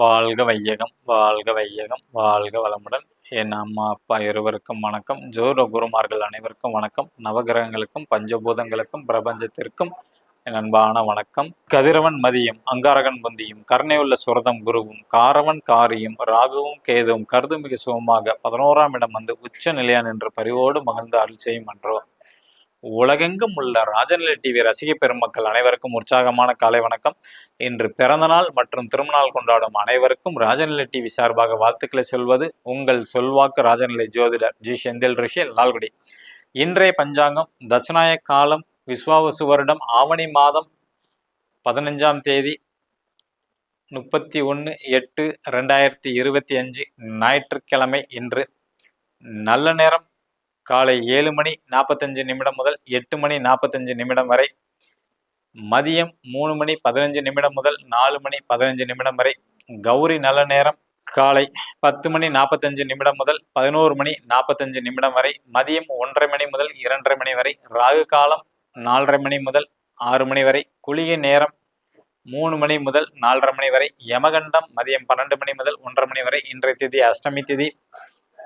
வாழ்க வையகம் வாழ்க வையகம் வாழ்க வளமுடன். என் அம்மா அப்பா இருவருக்கும் வணக்கம். ஜோர குருமார்கள் அனைவருக்கும் வணக்கம். நவகிரகங்களுக்கும் பஞ்சபூதங்களுக்கும் பிரபஞ்சத்திற்கும் என் அன்பான வணக்கம். கதிரவன் மதியம் அங்காரகன் புந்தியும் கருணையுள்ள சுரதம் குருவும் காரவன் காரியும் ராகுவும் கேதுவும் கருதுமிகு சுகமாக பதினோராம் இடம் வந்து உச்ச நிலையா என்று பரிவோடு மகிழ்ந்து அருள் செய்யும் என்றோ உலகெங்கும் உள்ள ராஜநிலை டிவி ரசிக பெருமக்கள் அனைவருக்கும் உற்சாகமான காலை வணக்கம். இன்று பிறந்தநாள் மற்றும் திருமணநாள் கொண்டாடும் அனைவருக்கும் ராஜநிலை டிவி சார்பாக வாழ்த்துக்களை சொல்வது உங்கள் சொல்வாக்கு ராஜநிலை ஜோதிடர் ஜி. செந்தில் ரிஷி லால்குடி இன்றைய பஞ்சாங்கம் தட்சிணாய காலம் விஸ்வாவசு வருடம் ஆவணி மாதம் பதினஞ்சாம் தேதி முப்பத்தி ஒன்று எட்டு ரெண்டாயிரத்தி இருபத்தி அஞ்சு ஞாயிற்றுக்கிழமை இன்று. நல்ல நேரம் காலை ஏழு மணி நாற்பத்தஞ்சு நிமிடம் முதல் எட்டு மணி நாற்பத்தஞ்சு நிமிடம் வரை மதியம் மூணு மணி பதினஞ்சு நிமிடம் முதல் நாலு மணி பதினஞ்சு நிமிடம் வரை கௌரி நல்ல நேரம் காலை பத்து மணி நாற்பத்தஞ்சு நிமிடம் முதல் பதினோரு மணி நாற்பத்தஞ்சு நிமிடம் வரை மதியம் ஒன்றரை மணி முதல் இரண்டரை மணி வரை ராகு காலம் நாலரை மணி முதல் ஆறு மணி வரை குளிகை நேரம் மூணு மணி முதல் நாலரை மணி வரை யமகண்டம் மதியம் பன்னெண்டு மணி முதல் ஒன்றரை மணி வரை இன்றைய திதி அஷ்டமி திதி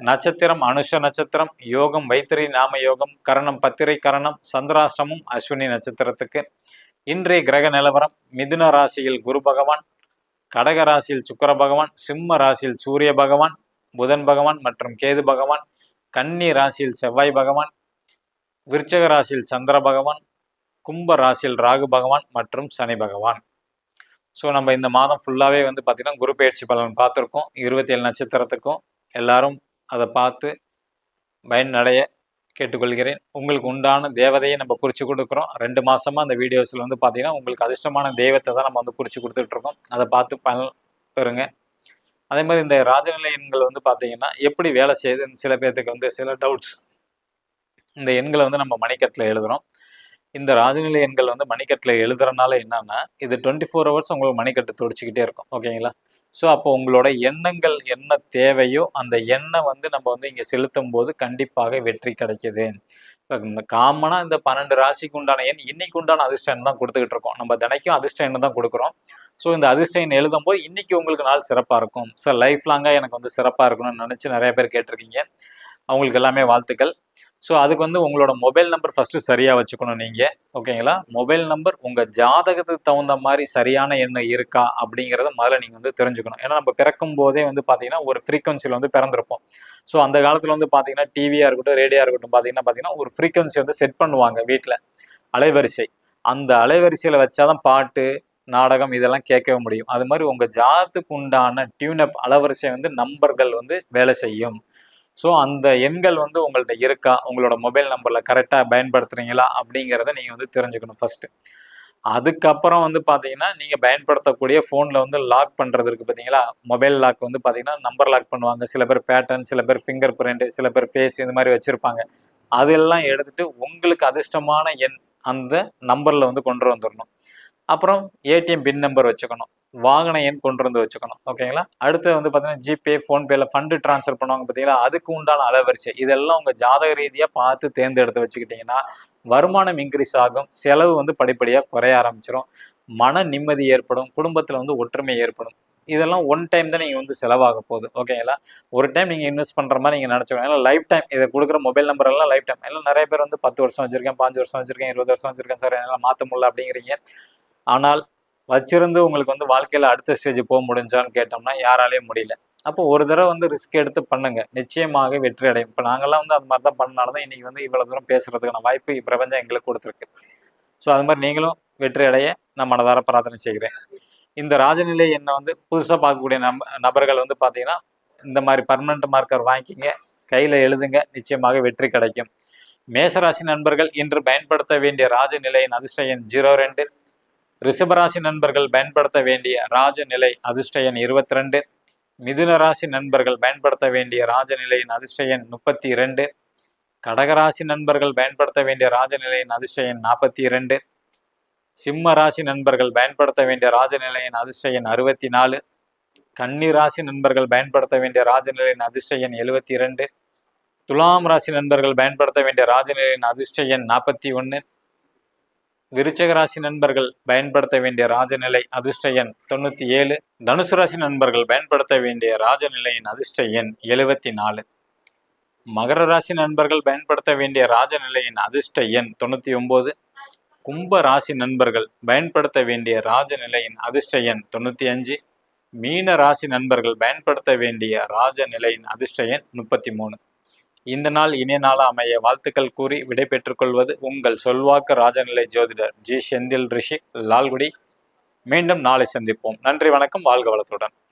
நட்சத்திரம் அனுஷ நட்சத்திரம் யோகம் வைத்திரி நாம யோகம் கரணம் பத்திரை கரணம் சந்திராஷ்டமும் அஸ்வினி நட்சத்திரத்துக்கு. இன்றைய கிரக நிலவரம் மிதுன ராசியில் குரு பகவான் கடக ராசியில் சுக்கர பகவான் சிம்ம ராசியில் சூரிய பகவான் புதன் பகவான் மற்றும் கேது பகவான் கன்னி ராசியில் செவ்வாய் பகவான் விருச்சக ராசியில் சந்திர பகவான் கும்ப ராசியில் ராகு பகவான் மற்றும் சனி பகவான். ஸோ நம்ம இந்த மாதம் ஃபுல்லாகவே வந்து பார்த்திங்கன்னா குரு பயிற்சி பலன் பார்த்துருக்கோம். இருபத்தி ஏழு நட்சத்திரத்துக்கும் எல்லாரும் அதை பார்த்து பயனடைய கேட்டுக்கொள்கிறேன். உங்களுக்கு உண்டான தேவதையை நம்ம குறித்து கொடுக்குறோம். ரெண்டு மாதமாக அந்த வீடியோஸில் வந்து பார்த்தீங்கன்னா உங்களுக்கு அதிர்ஷ்டமான தெய்வத்தை தான் நம்ம வந்து குறித்து கொடுத்துட்ருக்கோம் அதை பார்த்து பலன் பெறுங்க. அதே மாதிரி இந்த ராஜநிலை எண்கள் வந்து பார்த்தீங்கன்னா எப்படி வேலை செய்யுதுன்னு சில பேர்த்துக்கு வந்து சில டவுட்ஸ் இந்த எண்களை வந்து நம்ம மணிக்கட்டில் எழுதுகிறோம் இந்த ராஜநிலை எண்கள் வந்து மணிக்கட்டில் எழுதுறதுனால என்னன்னா இது டுவெண்ட்டி ஃபோர் ஹவர்ஸ் உங்களுக்கு மணிக்கட்டு துடிச்சிக்கிட்டே இருக்கும். ஓகேங்களா? ஸோ அப்போ உங்களோட எண்ணங்கள் என்ன தேவையோ அந்த எண்ணெய் வந்து நம்ம வந்து இங்கே செலுத்தும் போது கண்டிப்பாக வெற்றி கிடைக்குது. இப்போ காமனாக இந்த பன்னெண்டு ராசிக்கு உண்டான எண் இன்னைக்கு உண்டான அதிர்ஷ்டம் தான் கொடுத்துக்கிட்டு இருக்கோம். நம்ம தினைக்கும் அதிர்ஷ்டம் தான் கொடுக்குறோம். ஸோ இந்த அதிர்ஷ்டம் எழுதும் போது இன்னைக்கு உங்களுக்கு நாள் சிறப்பாக இருக்கும். சார் லைஃப் லாங்காக எனக்கு வந்து சிறப்பாக இருக்கணும்னு நினச்சி நிறைய பேர் கேட்டிருக்கீங்க. அவங்களுக்கு எல்லாமே வாழ்த்துக்கள். ஸோ அதுக்கு வந்து உங்களோட மொபைல் நம்பர் ஃபஸ்ட்டு சரியாக வச்சுக்கணும் நீங்கள் ஓகேங்களா மொபைல் நம்பர் உங்கள் ஜாதகத்துக்கு தகுந்த மாதிரி சரியான எண்ணம் இருக்கா அப்படிங்கிறத முதல்ல நீங்கள் வந்து தெரிஞ்சுக்கணும். ஏன்னா நம்ம பிறக்கும் போதே வந்து பார்த்தீங்கன்னா ஒரு ஃப்ரீக்வன்சியில் வந்து பிறந்திருப்போம். ஸோ அந்த காலத்தில் வந்து பார்த்தீங்கன்னா டிவியாக இருக்கட்டும் ரேடியாக இருக்கட்டும் பார்த்தீங்கன்னா பார்த்தீங்கன்னா ஒரு ஃப்ரீக்வன்சி வந்து செட் பண்ணுவாங்க வீட்டில் அலைவரிசை. அந்த அலைவரிசையில் வச்சாதான் பாட்டு நாடகம் இதெல்லாம் கேட்கவே முடியும். அது மாதிரி உங்கள் ஜாதத்துக்கு உண்டான டியூனப் அலைவரிசை வந்து நம்பர்கள் வந்து வேலை செய்யும். ஸோ அந்த எண்கள் வந்து உங்கள்கிட்ட இருக்கா? உங்களோட மொபைல் நம்பரில் கரெக்டாக பயன்படுத்துகிறீங்களா அப்படிங்கிறத நீங்கள் வந்து தெரிஞ்சுக்கணும் ஃபஸ்ட்டு அதுக்கப்புறம் வந்து பார்த்தீங்கன்னா நீங்கள் பயன்படுத்தக்கூடிய ஃபோனில் வந்து லாக் பண்ணுறது இருக்குது பார்த்தீங்களா மொபைல் லாக் வந்து பார்த்தீங்கன்னா நம்பர் லாக் பண்ணுவாங்க. சில பேர் பேட்டர்ன் சில பேர் ஃபிங்கர் பிரிண்ட் சில பேர் ஃபேஸ் இந்த மாதிரி வச்சுருப்பாங்க. அதெல்லாம் எடுத்துகிட்டு உங்களுக்கு அதிர்ஷ்டமான எண் அந்த நம்பரில் வந்து கொண்டு வந்துடணும் அப்புறம் ஏடிஎம் பின் நம்பர் வச்சுக்கணும். வாகன எண் கொண்டு வந்து வச்சுக்கணும். ஓகேங்களா அடுத்து வந்து பார்த்தீங்கன்னா ஜிபே ஃபோன்பேல ஃபண்டு ட்ரான்ஸ்ஃபர் பண்ணுவாங்க பார்த்தீங்களா அதுக்கு உண்டான அலைவரிசை. இதெல்லாம் உங்கள் ஜாதக ரீதியாக பார்த்து தேர்ந்தெடுத்து வச்சுக்கிட்டிங்கன்னா வருமானம் இன்க்ரீஸ் ஆகும் செலவு வந்து படிப்படியாக குறைய ஆரம்பிச்சிடும் மன நிம்மதி ஏற்படும் குடும்பத்தில் வந்து ஒற்றுமை ஏற்படும். இதெல்லாம் ஒன் டைம் தான் நீங்கள் வந்து செலவாக போகுது. ஓகேங்களா ஒரு டைம் நீங்கள் இன்வெஸ்ட் பண்ணுற மாதிரி நீங்கள் நினச்சிக்கணும் ஏன்னா லைஃப் டைம் இதை கொடுக்குற மொபைல் நம்பர் எல்லாம் லைஃப் டைம் எல்லாம் நிறைய பேர் வந்து பத்து வருஷம் வச்சிருக்கேன் பாஞ்சு வருஷம் வச்சிருக்கேன் இருபது வருஷம் வச்சிருக்கேன் சார். என்னால் மாற்ற முடியல அப்படிங்கிறீங்க. ஆனால் வச்சிருந்து உங்களுக்கு வந்து வாழ்க்கையில் அடுத்த ஸ்டேஜ் போக முடிஞ்சான்னு கேட்டோம்னா யாராலையும் முடியல. அப்போ ஒரு தடவை வந்து ரிஸ்க் எடுத்து பண்ணுங்க. நிச்சயமாக வெற்றி அடையும். இப்போ நாங்கள்லாம் வந்து அந்த மாதிரி தான் பண்ணனால தான் இன்றைக்கி வந்து இவ்வளோ தூரம் பேசுகிறதுக்கான வாய்ப்பு பிரபஞ்சம் எங்களுக்கு கொடுத்துருக்கு. ஸோ அது மாதிரி நீங்களும் வெற்றி அடைய நான் மனதார பிரார்த்தனை செய்கிறேன். இந்த ராஜநிலை என்ன வந்து புதுசாக பார்க்கக்கூடிய நம்ப நபர்கள் வந்து பார்த்தீங்கன்னா இந்த மாதிரி பர்மனண்ட் மார்க்கர் வாங்கிக்கிங்க. கையில் எழுதுங்க. நிச்சயமாக வெற்றி கிடைக்கும். மேசராசி நண்பர்கள் இன்று பயன்படுத்த வேண்டிய ராஜநிலையின் அதிர்ஷ்ட எண் ஜீரோ ரெண்டு. ரிஷபராசி நண்பர்கள் பயன்படுத்த வேண்டிய ராஜநிலை அதிர்ஷ்ட எண் இருபத்தி ரெண்டு மிதுன ராசி நண்பர்கள் பயன்படுத்த வேண்டிய ராஜநிலையின் அதிர்ஷ்ட எண் முப்பத்தி இரண்டு கடகராசி நண்பர்கள் பயன்படுத்த வேண்டிய ராஜநிலையின் அதிர்ஷ்ட எண் நாற்பத்தி இரண்டு சிம்ம ராசி நண்பர்கள் பயன்படுத்த வேண்டிய ராஜநிலையின் அதிர்ஷ்ட எண் அறுபத்தி நாலு கன்னி ராசி நண்பர்கள் பயன்படுத்த வேண்டிய ராஜநிலையின் அதிர்ஷ்ட எண் எழுபத்தி இரண்டு துலாம் ராசி நண்பர்கள் பயன்படுத்த வேண்டிய ராஜநிலையின் அதிர்ஷ்ட எண் நாற்பத்தி ஒன்று விருச்சக ராசி நண்பர்கள் பயன்படுத்த வேண்டிய ராஜநிலை அதிர்ஷ்ட எண் தொண்ணூத்தி ஏழு. தனுசு ராசி நண்பர்கள் பயன்படுத்த வேண்டிய ராஜநிலையின் அதிர்ஷ்ட எண் எழுபத்தி நாலு மகர ராசி நண்பர்கள் பயன்படுத்த வேண்டிய ராஜநிலையின் அதிர்ஷ்ட எண் தொண்ணூத்தி ஒன்பது கும்ப ராசி நண்பர்கள் பயன்படுத்த வேண்டிய ராஜநிலையின் அதிர்ஷ்ட எண் தொண்ணூத்தி அஞ்சு மீன ராசி நண்பர்கள் பயன்படுத்த வேண்டிய ராஜநிலையின் அதிர்ஷ்ட எண் முப்பத்தி மூணு இந்த நாள் இனிய நாளா அமைய வாழ்த்துக்கள் கூறி விடை கொள்வது உங்கள் சொல்வாக்கு ராஜநிலை ஜோதிடர் ஜி செந்தில் ரிஷி லால்குடி. மீண்டும் நாளை சந்திப்போம். நன்றி வணக்கம் வாழ்க வளத்துடன்.